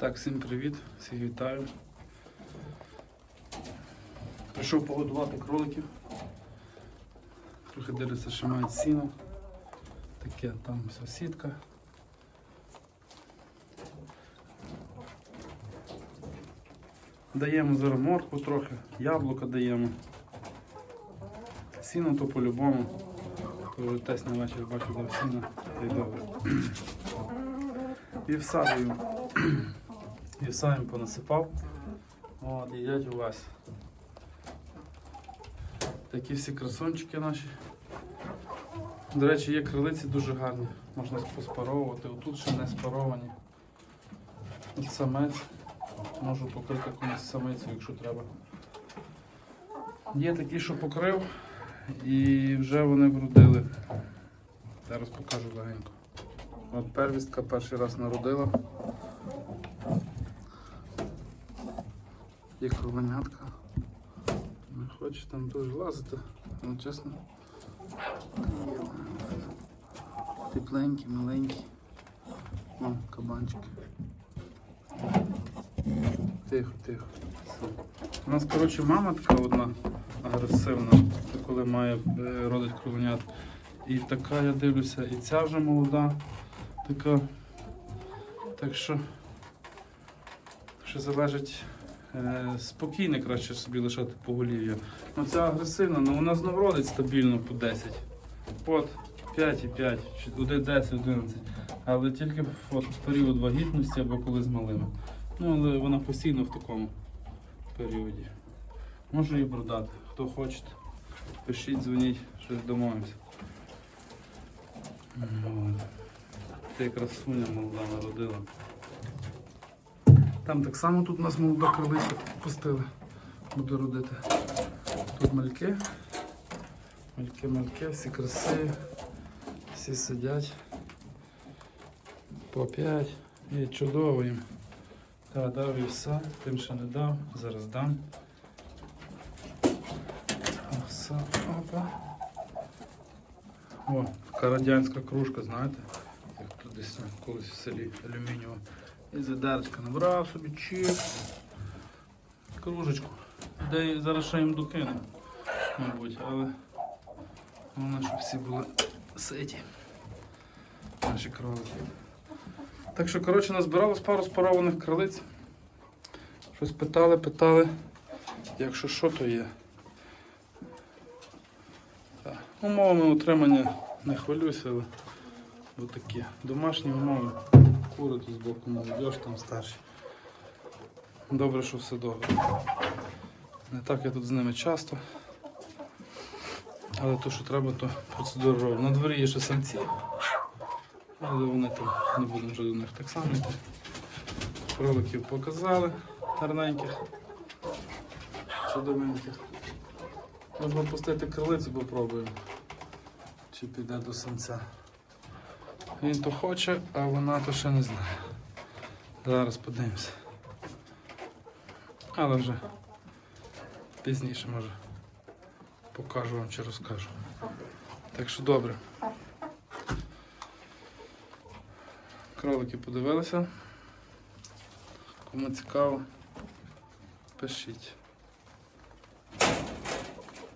Так, всім привіт, всіх вітаю. Прийшов погодувати кроликів. Трохи дивляться, що мають сіно. Таке там сусідка. Даємо зараз моркву трохи, яблука даємо. Сіно то по-любому. Тесть на вечір бачу дав сіно, та й добре. Півсадою. Півсаєм понасипав. От, їдять у вас. Такі всі красончики наші. До речі, є крилиці дуже гарні, можна поспаровувати. Отут ще не спаровані. От самець. Можу покрити комусь самицю, якщо треба. Є такі, що покрив, і вже вони вродили. Зараз покажу легенько. От первістка перший раз народила. Є кровенятка. Не хоче там дуже лазити, але чесно. Тепленькі, маленькі. О, кабанчики. Тихо, тихо. У нас, коротше, мама така одна агресивна, коли має е, родить кровенят. І така, я дивлюся, і ця вже молода, така. Так що, що залежить е, спокійно краще собі лишати поголів'я. Ну ця агресивна, ну вона знов родить стабільно по 10. От 5,5, чи 10, 11. Але тільки от, в період вагітності або коли з малими. Ну, але вона постійно в такому періоді. Можу її продати. Хто хоче, пишіть, дзвоніть, щось домовимося. От. Ти красуня молода народила. Там так само тут у нас молода кролиця пустили. Буде родити. Тут мальки. Мальки, мальки, всі красиві, всі сидять. По п'ять. І чудово їм. Та дав і все, тим ще не дав, зараз дам. Все, опа. О, така радянська кружка, знаєте, як тут десь колись в селі алюмінієва. І задерчка набрав собі чіп, кружечку. Де зараз ще їм докину, мабуть, але головне, щоб всі були ситі. Наші кролики. Так що, коротше, назбиралось пару спарованих крилиць. Щось питали, питали. Якщо що, то є. Так. Умовами утримання не хвилююся, але такі домашні умови. Кури тут з боку молодіж там старші. Добре, що все добре. Не так я тут з ними часто. Але то, що треба, то процедура робимо. На дворі є ще самці. Але вони там не будемо вже до них так само. Кроликів показали гарненьких, чудовеньких. Можна пустити крилицю, попробуємо. Чи піде до самця. Він то хоче, а вона то ще не знає. Зараз подивимося. Але вже пізніше може покажу вам чи розкажу. Так що добре. Кролики подивилися. Кому цікаво, пишіть.